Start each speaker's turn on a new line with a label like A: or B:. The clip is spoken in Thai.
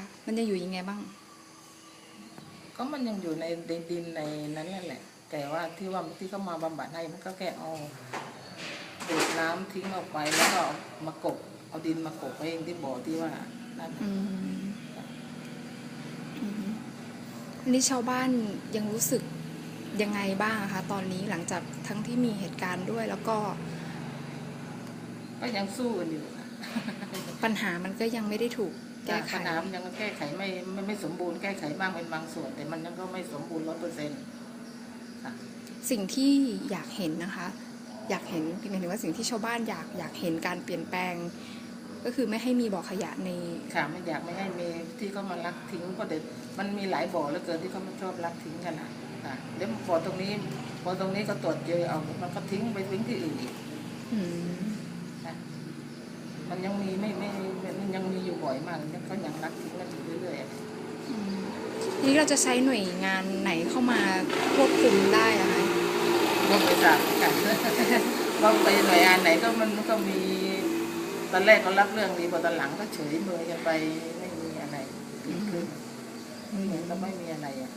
A: ค่ะมันจะอยู่ยังไงบ้าง
B: ก็มันยังอยู่ในในดินในนั้นนั่นแหละ แต่ว่าที่ว่าที่เขามาบำบัดให้มันก็แค่เอาดูดน้ำทิ้งออกไปแล้วก็เอามากบเอาดินมากบไว้เองที่บ่อที่ว่านั่นน่ะ
A: อืมอืมอันนี้ชาวบ้านยังรู้สึกยังไงบ้างอะคะตอนนี้หลังจากทั้งที่มีเหตุการณ์ด้วยแล้วก็
B: ก็ยังสู้กันอยู่นะ
A: ปัญหามันก็ยังไม่ได้ถูก แก้ไข
B: ปัญหามันยังแก้ไขไม่ไม่ไม่สมบูรณ์แก้ไขบ้างเป็นบางส่วน แต่มันยังก็ไม่สมบูรณ์ร้อยเปอร์เซ็นต์ค่ะ
A: สิ่งที่อยากเห็นนะคะ อยากเห็นหมายถึงว่าสิ่งที่ชาวบ้านอยากอยากเห็นการเปลี่ยนแปลง ก็คือไม่ให้มีบ่อขยะใน
B: ค่ะไม่อยากไม่ให้มีที่เขามาลักทิ้งเพราะเด็กมันมีหลายบ่อเหลือเกินที่เขาไม่ชอบลักทิ้งกันนะค่ะแล้วบ่อตรงนี้บ่อตรงนี้ก็ตรวจเจอเอามันก็ทิ้งไปทิ้งที่อื่นอีก
A: อืม
B: นะมันยังมีไม่ไม่มัน ยังมีอยู่บ่อยมากยังเขายังลักทิ้งกันอยู่เรื่อย
A: อืมทีนี้เราจะใช้หน่วยงานไหนเข้ามาควบคุมได้อะคะ
B: ๆก็ไปทราบกันว่าไปหน่วยงานไหนก็มันก็มีตอนแรกก็รับเรื่องดีพอตอนหลังก็เฉยเมยกันไปไม่มีอะไรเกิดขึ้นเหมือนก็ไม่มีอะไรอะ